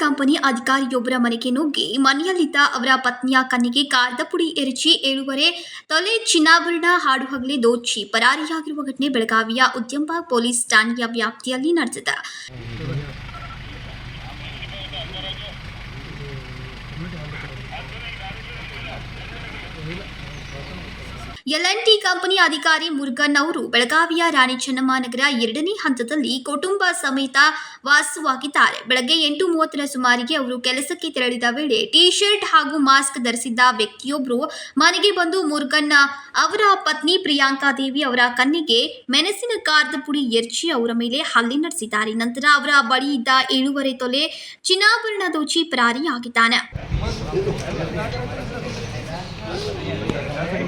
Company ಅಧಿಕಾರಿಯೊಬ್ಬರ ಮನೆಗೆ ನುಗ್ಗಿ ಮನೆಯಲ್ಲಿದ್ದ ಅವರ ಪತ್ನಿಯ ಕನ್ನಿಗೆ ಕಾರದ ಪುಡಿ ಎರಚಿ ಏಳುವರೆ ತಲೆ ಚಿನ್ನಾಭರಣ ಹಾಡು ಹಗಲಿ ದೋಚಿ ಪರಾರಿಯಾಗಿರುವ ಘಟನೆ ಬೆಳಗಾವಿಯ ಉದ್ಯಂಬ ಪೊಲೀಸ್ ಠಾಣೆಯ ವ್ಯಾಪ್ತಿಯಲ್ಲಿ ನಡೆದಿದೆ. ಎಲ್ಎನ್ಟಿ ಕಂಪನಿ ಅಧಿಕಾರಿ ಮುರುಗನ್ ಅವರು ಬೆಳಗಾವಿಯ ರಾಣಿ ಚೆನ್ನಮ್ಮ ನಗರ ಎರಡನೇ ಹಂತದಲ್ಲಿ ಕುಟುಂಬ ಸಮೇತ ವಾಸವಾಗಿದ್ದಾರೆ. ಬೆಳಗ್ಗೆ ಎಂಟು ಮೂವತ್ತರ ಸುಮಾರಿಗೆ ಅವರು ಕೆಲಸಕ್ಕೆ ತೆರಳಿದ ವೇಳೆ ಟಿ ಶರ್ಟ್ ಹಾಗೂ ಮಾಸ್ಕ್ ಧರಿಸಿದ್ದ ವ್ಯಕ್ತಿಯೊಬ್ಬರು ಮನೆಗೆ ಬಂದು ಮುರುಗನ್ ಅವರ ಪತ್ನಿ ಪ್ರಿಯಾಂಕಾ ದೇವಿ ಅವರ ಕಣ್ಣಿಗೆ ಮೆಣಸಿನ ಕಾರದ ಪುಡಿ ಎರ್ಚಿ ಅವರ ಮೇಲೆ ಹಲ್ಲೆ ನಡೆಸಿದ್ದಾರೆ. ನಂತರ ಅವರ ಬಳಿ ಇದ್ದ ಏಳುವರೆ ತೊಲೆ ಚಿನ್ನಾಭರಣ ದೋಚಿ ಪರಾರಿಯಾಗಿದ್ದಾನೆ.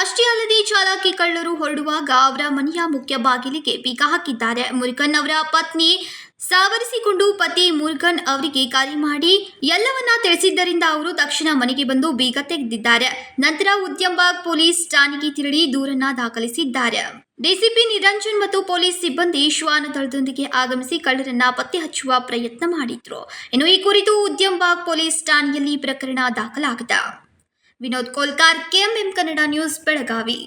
ಅಷ್ಟೇ ಅಲ್ಲದೆ ಚಾಲಾಕಿ ಕಳ್ಳರು ಹೊರಡುವಾಗ ಅವರ ಮನೆಯ ಮುಖ್ಯ ಬಾಗಿಲಿಗೆ ಬೀಗ ಹಾಕಿದ್ದಾರೆ. ಮುರುಗನ್ ಅವರ ಪತ್ನಿ ಸಾವರಿಸಿಕೊಂಡು ಪತಿ ಮುರುಗನ್ ಅವರಿಗೆ ಕರೆ ಮಾಡಿ ಎಲ್ಲವನ್ನ ತಿಳಿಸಿದ್ದರಿಂದ ಅವರು ತಕ್ಷಣ ಮನೆಗೆ ಬಂದು ಬೀಗ ತೆಗೆದಿದ್ದಾರೆ. ನಂತರ ಉದ್ಯಮಬಾಗ್ ಪೊಲೀಸ್ ಠಾಣೆಗೆ ತೆರಳಿ ದೂರನ್ನ ದಾಖಲಿಸಿದ್ದಾರೆ. ಡಿಸಿಪಿ ನಿರಂಜನ್ ಮತ್ತು ಪೊಲೀಸ್ ಸಿಬ್ಬಂದಿ ಶ್ವಾನ ದಳದೊಂದಿಗೆ ಆಗಮಿಸಿ ಕಳ್ಳರನ್ನ ಪತ್ತೆ ಹಚ್ಚುವ ಪ್ರಯತ್ನ ಮಾಡಿದ್ರು. ಇನ್ನು ಈ ಕುರಿತು ಉದ್ಯಮಬಾಗ್ ಪೊಲೀಸ್ ಠಾಣೆಯಲ್ಲಿ ಪ್ರಕರಣ ದಾಖಲಾಗಿದೆ. Vinod Kolkar KMM Kannada news Belagavi